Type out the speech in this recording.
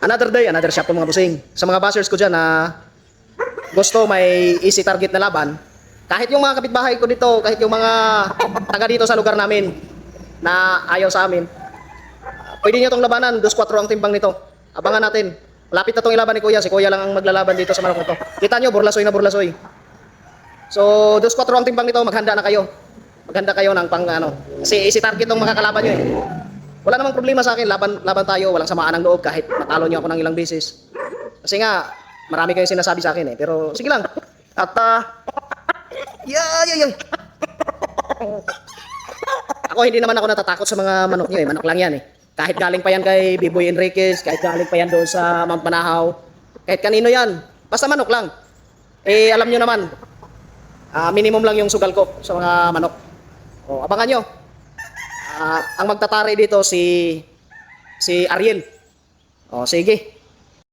Another day, another shot po mga busing. Sa mga bashers ko dyan na gusto may easy target na laban, kahit yung mga kapitbahay ko dito, kahit yung mga taga dito sa lugar namin na ayaw sa amin, pwede nyo itong labanan, 2-4 ang timbang nito. Abangan natin. Lapit na itong ilaban ni Kuya. Si Kuya lang ang maglalaban dito sa manok nito. Kita nyo, burlasoy na burlasoy. So, 2-4 ang timbang nito, maghanda na kayo. Maghanda kayo ng pang ano. Kasi easy target tong makakalaban nyo eh. Wala namang problema sa akin, laban, laban tayo, walang samaan ng loob kahit matalo nyo ako ng ilang beses. Kasi nga, marami kayong sinasabi sa akin eh. Pero sige lang. At, ah, yeah, yeah, yeah. Ako hindi naman ako natatakot sa mga manok nyo eh. Manok lang yan eh. Kahit galing pa yan kay Biboy Enriquez, kahit galing pa yan doon sa Mount Panahaw, kahit kanino yan. Basta manok lang. Eh, alam nyo naman, ah, minimum lang yung sugal ko sa mga manok. O, abangan nyo. Ah, ang magtatari dito si si Ariel. O, sige.